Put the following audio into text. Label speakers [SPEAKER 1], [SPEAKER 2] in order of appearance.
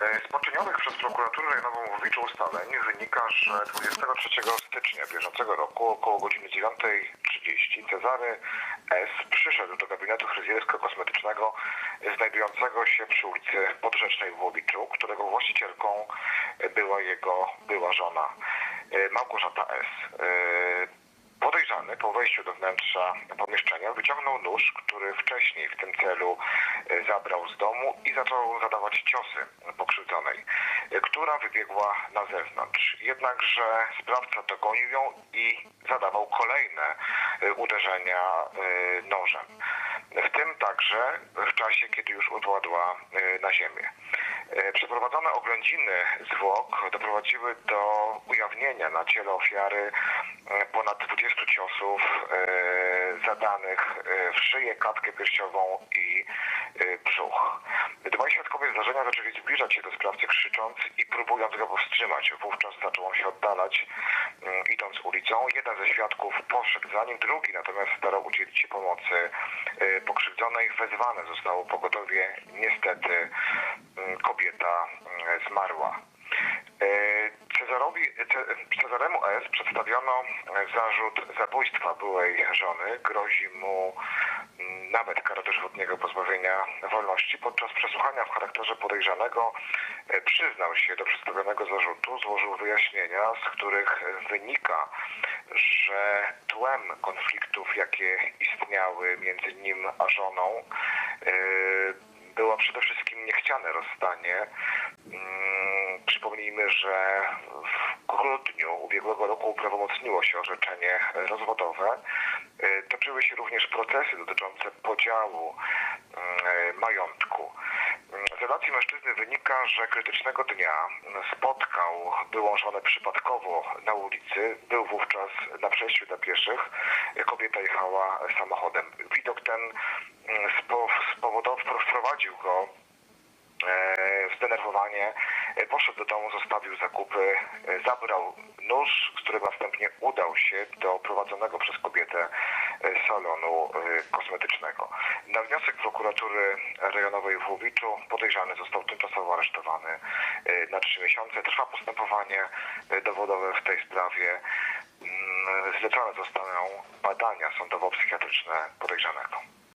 [SPEAKER 1] Z poczynionych przez prokuraturę rejonową w Łowiczu ustaleń wynika, że 23 stycznia bieżącego roku około godziny 9.30 Cezary S. przyszedł do gabinetu fryzjersko-kosmetycznego znajdującego się przy ulicy Podrzecznej w Łowiczu, którego właścicielką była jego była żona Małgorzata S. Po wejściu do wnętrza pomieszczenia wyciągnął nóż, który wcześniej w tym celu e, zabrał z domu i zaczął zadawać ciosy pokrzywdzonej, e, która wybiegła na zewnątrz. Jednakże sprawca dogonił ją i zadawał kolejne e, uderzenia nożem. W tym także w czasie, kiedy już upadła na ziemię. Przeprowadzone oględziny zwłok doprowadziły do ujawnienia na ciele ofiary ponad 20 ciosów zadanych w szyję, klatkę piersiową i brzuch. Dwaj świadkowie zdarzenia zaczęli zbliżać się do sprawcy krzycząc i próbując go powstrzymać. Wówczas zaczął on się oddalać, idąc ulicą. Jeden ze świadków poszedł za nim, drugi natomiast starał udzielić się pomocy pokrzywdzonej. Wezwane zostało pogotowie. Niestety kobieta zmarła. Cezarowi, Cezaremu S. przedstawiono zarzut zabójstwa byłej żony. Grozi mu nawet kara dożywotniego pozbawienia wolności. Podczas przesłuchania w charakterze podejrzanego przyznał się do przedstawionego zarzutu, złożył wyjaśnienia, z których wynika, że tłem konfliktów, jakie istniały między nim a żoną, było przede wszystkim niechciane rozstanie. Przypomnijmy, że w grudniu ubiegłego roku uprawomocniło się orzeczenie rozwodowe. Toczyły się również procesy dotyczące podziału majątku. Z relacji mężczyzny wynika, że krytycznego dnia spotkał byłą żonę przypadkowo na ulicy. Był wówczas na przejściu dla pieszych. Kobieta jechała samochodem. Widok ten wprowadził go w zdenerwowanie. Poszedł do domu, zostawił zakupy, zabrał nóż, z którym następnie udał się do prowadzonego przez kobietę salonu kosmetycznego. Na wniosek prokuratury rejonowej w Łowiczu podejrzany został tymczasowo aresztowany na trzy miesiące. Trwa postępowanie dowodowe w tej sprawie. Zlecone zostaną badania sądowo-psychiatryczne podejrzanego.